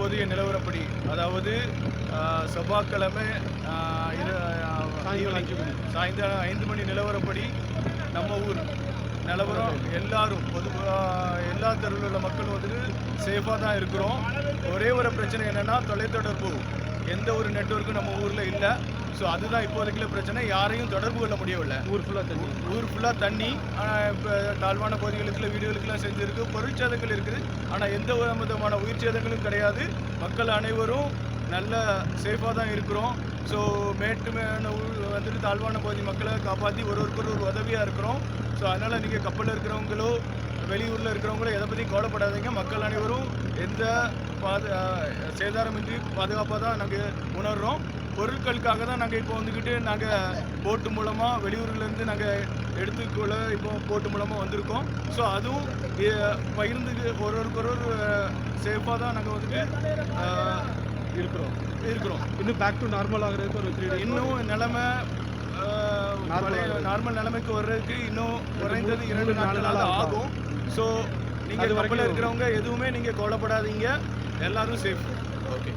தற்போதைய நிலவரப்படி அதாவது செவ்வாய்க்கிழமை. சாயந்தரம் ஐந்து மணி நிலவரப்படி நம்ம ஊர் நிலவரம் எல்லாரும் பொது ஆஹ், எல்லா தெருவில் உள்ள மக்களும் வந்துட்டு சேஃபாக தான் இருக்கிறோம் ஒரே ஒரு பிரச்சனை என்னன்னா தொலைத்தொடர்பு எந்த ஒரு நெட்வொர்க்கும் நம்ம ஊரில் இல்லை. ஸோ அதுதான் இப்போதைக்குள்ள பிரச்சனை. யாரையும் தொடர்பு கொள்ள முடியவில்லை. ஊர் ஃபுல்லாக தண்ணி. ஊர் ஃபுல்லாக தண்ணி. ஆனால் இப்போ தாழ்வான பகுதிகளுக்குள்ள வீடுகளுக்கெல்லாம் செஞ்சுருக்கு. பொருட்சேதங்கள் இருக்குது. ஆனால் எந்த ஒரு விதமான உயிர் சேதங்களும் கிடையாது. மக்கள் அனைவரும் நல்ல சேஃபாக தான் இருக்கிறோம். ஸோ மேட்டு மேன ஊர் வந்துட்டு தாழ்வான பகுதி மக்களை காப்பாற்றி ஒருவருக்கு ஒரு உதவியாக இருக்கிறோம். ஸோ அதனால் நீங்கள் கப்பலில் இருக்கிறவங்களோ வெளியூரில் இருக்கிறவங்களோ எதை பற்றி கவலைப்படாதீங்க. மக்கள் அனைவரும் எந்த பாது சேதாரமின்றி பாதுகாப்பாக தான் நாங்கள் உணர்கிறோம் பொருட்களுக்காக தான் நாங்கள் இப்போ வந்துக்கிட்டு நாங்கள் போட்டு மூலமாக வெளியூர்லேருந்து நாங்கள் எடுத்துக்கொள்ள இப்போ போட்டு மூலமாக வந்திருக்கோம். ஸோ அதுவும் பகிர்ந்து ஒருவருக்கு ஒரு சேஃபாக தான் நாங்கள் வந்துட்டு இருக்கிறோம். இருக்கிறோம். இன்னும் பேக் டு நார்மல் ஆகிறதுக்கு ஒரு த்ரீ இன்னும் நிலைமை. நார்மல் நிலைமைக்கு வர்றதுக்கு இன்னும் குறைந்தது இரண்டு நாட்களாக நாள் ஆகும். ஸோ நீங்கள் கப்பலில் வரைக்கும் இருக்கிறவங்க எதுவுமே நீங்கள் கவலைப்படாதீங்க. எல்லாரும் சேஃப் ஓகே